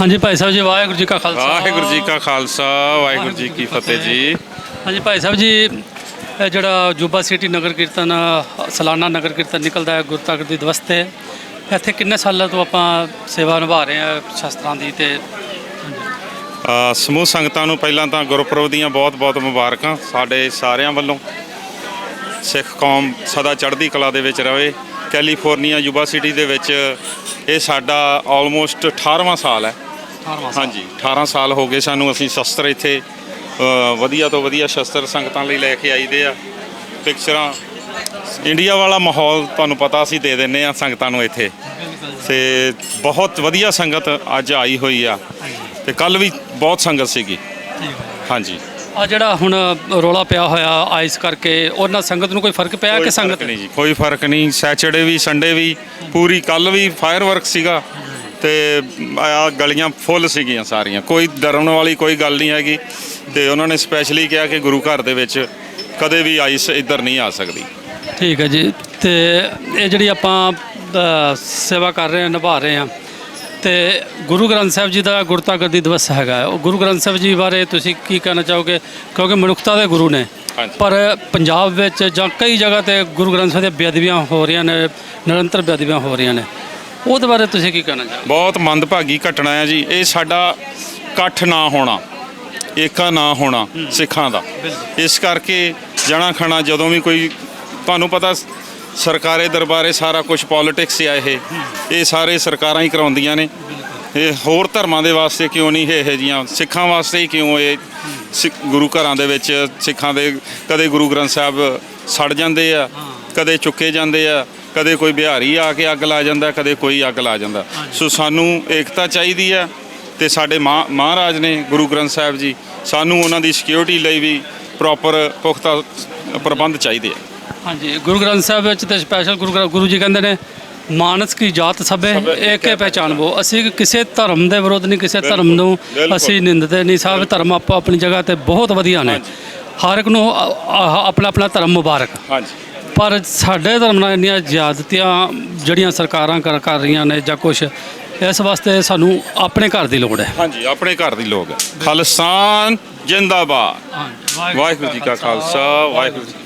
ਹਾਂਜੀ ਭਾਈ ਸਾਹਿਬ ਜੀ ਵਾਹਿਗੁਰੂ ਜੀ ਕਾ ਖਾਲਸਾ। ਵਾਹਿਗੁਰੂ ਜੀ ਕਾ ਖਾਲਸਾ ਵਾਹਿਗੁਰੂ ਜੀ ਕੀ ਫਤਿਹ ਜੀ। ਹਾਂਜੀ ਭਾਈ ਸਾਹਿਬ ਜੀ ਇਹ ਜਿਹੜਾ ਜੁਬਾ ਸਿਟੀ ਨਗਰ ਕੀਰਤਨ ਸਾਲਾਨਾ ਨਗਰ ਕੀਰਤਨ ਨਿਕਲਦਾ ਹੈ ਗੁਰੂ ਤੱਕ ਦੀ ਦਿਵਸ ਤੇ ਇੱਥੇ ਕਿੰਨੇ ਸਾਲਾਂ ਤੋਂ ਆਪਾਂ ਸੇਵਾ ਨਿਭਾ ਰਹੇ ਹਾਂ ਸ਼ਸਤਰਾਂ ਦੀ ਤੇ ਅ, ਸਮੂਹ ਸੰਗਤਾਂ ਨੂੰ ਪਹਿਲਾਂ ਤਾਂ ਗੁਰਪੁਰਬ ਦੀਆਂ ਬਹੁਤ-ਬਹੁਤ ਮੁਬਾਰਕਾਂ ਸਾਡੇ ਸਾਰਿਆਂ ਵੱਲੋਂ। ਸਿੱਖ ਕੌਮ ਸਦਾ ਚੜ੍ਹਦੀ ਕਲਾ ਦੇ ਵਿੱਚ ਰਵੇ। ਕੈਲੀਫੋਰਨੀਆ ਯੂਬਾ ਸਿਟੀ ਦੇ ਵਿੱਚ ਇਹ ਸਾਡਾ ਆਲਮੋਸਟ 18ਵਾਂ ਸਾਲ ਹੈ। 18ਵਾਂ ਹਾਂਜੀ 18 ਸਾਲ ਹੋ ਗਏ ਸਾਨੂੰ ਅਸੀਂ ਸ਼ਸਤਰ ਇੱਥੇ ਵਧੀਆ ਤੋਂ ਵਧੀਆ ਸ਼ਸਤਰ ਸੰਗਤਾਂ ਲਈ ਲੈ ਕੇ ਆਈਦੇ ਆ। ਪਿਕਚਰਾਂ ਇੰਡੀਆ ਵਾਲਾ ਮਾਹੌਲ ਤੁਹਾਨੂੰ ਪਤਾ ਅਸੀਂ ਦੇ ਦਿੰਨੇ ਆ ਸੰਗਤਾਂ ਨੂੰ ਇੱਥੇ। ਤੇ ਬਹੁਤ ਵਧੀਆ ਸੰਗਤ ਅੱਜ ਆਈ ਹੋਈ ਆ। ਤੇ ਕੱਲ ਵੀ ਬਹੁਤ ਸੰਗਤ ਸੀਗੀ। ਹਾਂਜੀ। ਆ ਜਿਹੜਾ ਹੁਣ ਰੋਲਾ ਪਿਆ ਹੋਇਆ ਆਈਸ ਕਰਕੇ ਉਹਨਾਂ ਸੰਗਤ ਨੂੰ ਕੋਈ ਫ਼ਰਕ ਪਿਆ ਕਿ ਸੰਗਤ? ਨਹੀਂ ਜੀ ਕੋਈ ਫ਼ਰਕ ਨਹੀਂ। ਸੈਚਰਡੇ ਵੀ ਸੰਡੇ ਵੀ ਪੂਰੀ ਕੱਲ ਵੀ ਫਾਇਰ ਵਰਕ ਸੀਗਾ। ਤੇ ਆ ਗਲੀਆਂ ਫੁੱਲ ਸੀਗੀਆਂ ਸਾਰੀਆਂ। ਕੋਈ ਡਰਨ ਵਾਲੀ ਕੋਈ ਗੱਲ ਨਹੀਂ ਹੈਗੀ ਤੇ ਉਹਨਾਂ ਨੇ ਸਪੈਸ਼ਲੀ ਕਿਹਾ ਕਿ ਗੁਰੂ ਘਰ ਦੇ ਵਿੱਚ ਕਦੇ ਵੀ ਆਈਸ ਇੱਧਰ ਨਹੀਂ ਆ ਸਕਦੀ। ਠੀਕ ਹੈ ਜੀ। ਤੇ ਇਹ ਜਿਹੜੀ ਆਪਾਂ ਅ, ਸੇਵਾ ਕਰ ਰਹੇ ਹਾਂ ਨਿਭਾ ਰਹੇ ਹਾਂ ਤੇ ਗੁਰੂ ਗ੍ਰੰਥ ਸਾਹਿਬ ਜੀ ਦਾ ਗੁਰਤਾ ਗੱਦੀ ਦਿਵਸ ਹੈਗਾ। ਹੈ। ਉਹ ਗੁਰੂ ਗ੍ਰੰਥ ਸਾਹਿਬ ਜੀ ਬਾਰੇ ਤੁਸੀਂ ਕੀ ਕਹਿਣਾ ਚਾਹੋਗੇ? ਕਿਉਂਕਿ ਮਨੁੱਖਤਾ ਦੇ ਗੁਰੂ ਨੇ। ਹਾਂਜੀ। ਪਰ ਪੰਜਾਬ ਵਿੱਚ ਜਾਂ ਕਈ ਜਗ੍ਹਾ ਤੇ ਗੁਰੂ ਗ੍ਰੰਥ ਸਾਹਿਬ ਦੀਆਂ ਬੇਅਦਬੀਆਂ ਹੋ ਰਹੀਆਂ ਨੇ ਨਿਰੰਤਰ ਬੇਅਦਬੀਆਂ ਹੋ ਰਹੀਆਂ ਨੇ। ਉਹਦੇ ਬਾਰੇ ਤੁਸੀਂ ਕੀ ਕਹਿਣਾ ਚਾਹੋਗੇ? ਬਹੁਤ ਮੰਦਭਾਗੀ ਘਟਨਾ ਹੈ ਜੀ। ਇਹ ਸਾਡਾ ਇਕੱਠ ਨਾ ਹੋਣਾ ਏਕਾ ਨਾ ਹੋਣਾ ਸਿੱਖਾਂ ਦਾ। ਇਸ ਕਰਕੇ ਜਣਾ ਖਣਾ ਜਦੋਂ ਵੀ ਕੋਈ ਤੁਹਾਨੂੰ ਪਤਾ ਸਰਕਾਰੇ ਦਰਬਾਰੇ ਸਾਰਾ ਕੁਝ ਪੋਲਿਟਿਕਸ ਆ ਇਹ। ਇਹ ਸਾਰੇ ਸਰਕਾਰਾਂ ਹੀ ਕਰਾਉਂਦੀਆਂ ਨੇ। ਇਹ ਹੋਰ ਧਰਮਾਂ ਦੇ ਵਾਸਤੇ ਕਿਉਂ ਨਹੀਂ ਇਹ ਇਹੋ ਜੀਆਂ ਸਿੱਖਾਂ ਵਾਸਤੇ ਹੀ ਕਿਉਂ ਇਹ ਗੁਰੂ ਘਰਾਂ ਦੇ ਵਿੱਚ ਸਿੱਖਾਂ ਦੇ ਕਦੇ ਗੁਰੂ ਗ੍ਰੰਥ ਸਾਹਿਬ ਸੜ ਜਾਂਦੇ ਆ। ਕਦੇ ਚੁੱਕੇ ਜਾਂਦੇ ਆ ਕਦੇ ਕੋਈ ਬਿਹਾਰੀ ਆ ਕੇ ਅੱਗ ਲਾ ਜਾਂਦਾ ਕਦੇ ਕੋਈ ਅੱਗ ਲਾ ਜਾਂਦਾ। ਸੋ ਸਾਨੂੰ ਏਕਤਾ ਚਾਹੀਦੀ ਆ ਤੇ ਸਾਡੇ ਮਹਾ- ਮਹਾਰਾਜ ਨੇ ਗੁਰੂ ਗ੍ਰੰਥ ਸਾਹਿਬ ਜੀ ਸਾਨੂੰ ਉਹਨਾਂ ਦੀ ਸਿਕਿਉਰਿਟੀ ਲਈ ਵੀ ਪ੍ਰੋਪਰ ਪੁਖਤਾ ਪ੍ਰਬੰਧ ਚਾਹੀਦੇ ਆ। ਹਾਂਜੀ ਗੁਰੂ ਗ੍ਰੰਥ ਸਾਹਿਬ ਵਿੱਚ ਤੇ ਸਪੈਸ਼ਲ ਗੁਰੂ ਗੁਰੂ ਜੀ ਕਹਿੰਦੇ ਨੇ ਮਾਨਸ ਕੀ ਜਾਤ ਸਭੇ ਏਕੇ ਪਹਿਚਾਨਬੋ ਅਸੀਂ ਕਿਸੇ ਧਰਮ ਦੇ ਵਿਰੋਧ ਨਹੀਂ ਕਿਸੇ ਧਰਮ ਨੂੰ। ਅਸੀਂ ਨਿੰਦਦੇ ਨਹੀਂ। ਸਭ ਧਰਮ ਆਪੋ ਆਪਣੀ ਜਗ੍ਹਾ ਤੇ ਬਹੁਤ ਵਧੀਆ ਨੇ। ਹਰ ਇੱਕ ਨੂੰ ਆਪਣਾ ਆਪਣਾ ਧਰਮ ਮੁਬਾਰਕ। ਹਾਂਜੀ। ਪਰ ਸਾਡੇ ਧਰਮ ਨਾਲ ਇੰਨੀਆਂ ਜ਼ਿਆਦਤੀਆਂ ਜਿਹੜੀਆਂ ਸਰਕਾਰਾਂ ਕਰ ਕਰ ਰਹੀਆਂ ਨੇ ਜਾਂ ਕੁਝ ਇਸ ਵਾਸਤੇ ਸਾਨੂੰ ਆਪਣੇ ਘਰ ਦੀ ਲੋੜ ਹੈ। ਹਾਂਜੀ ਆਪਣੇ ਘਰ ਦੀ ਲੋਕ ਖਾਲਿਸਤਾਨ ਜਿੰਦਾਬਾਦ। ਵਾਹਿਗੁਰੂ ਜੀ ਕਾ ਖਾਲਸਾ ਵਾਹਿਗੁਰੂ ਜੀ